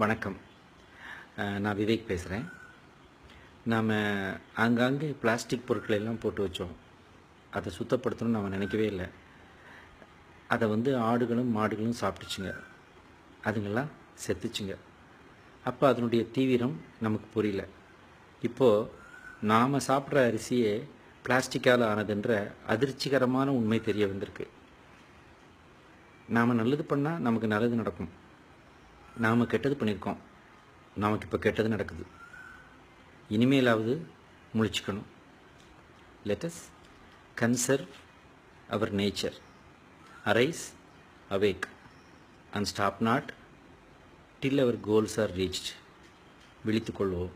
வணக்கம். நான் விவேக் பேசுகிறேன் நாம் ஆங்காங்கே பிளாஸ்டிக் பொருட்களை எல்லாம் போட்டு வச்சோம். அதை சுத்தப்படுத்தணும்னு நம்ம நினைக்கவே இல்லை. அதை வந்து ஆடுகளும் மாடுகளும் சாப்பிட்டுச்சுங்க. அதுங்கெல்லாம் செத்துச்சுங்க. அப்போ அதனுடைய தீவிரம் நமக்கு புரியல. இப்போது நாம் சாப்பிட்ற அரிசியே பிளாஸ்டிக்கால் ஆனதுன்ற அதிர்ச்சிகரமான உண்மை தெரிய வந்திருக்கு. நாம் நல்லது பண்ணால் நமக்கு நல்லது நடக்கும். நாம் கெட்டது பண்ணியிருக்கோம் நமக்கு இப்போ கெட்டது நடக்குது. இனிமேலாவது முழிச்சுக்கணும். Let's conserve our nature arise awake and stop not till our goals are reached விழித்துக்கொள்வோம்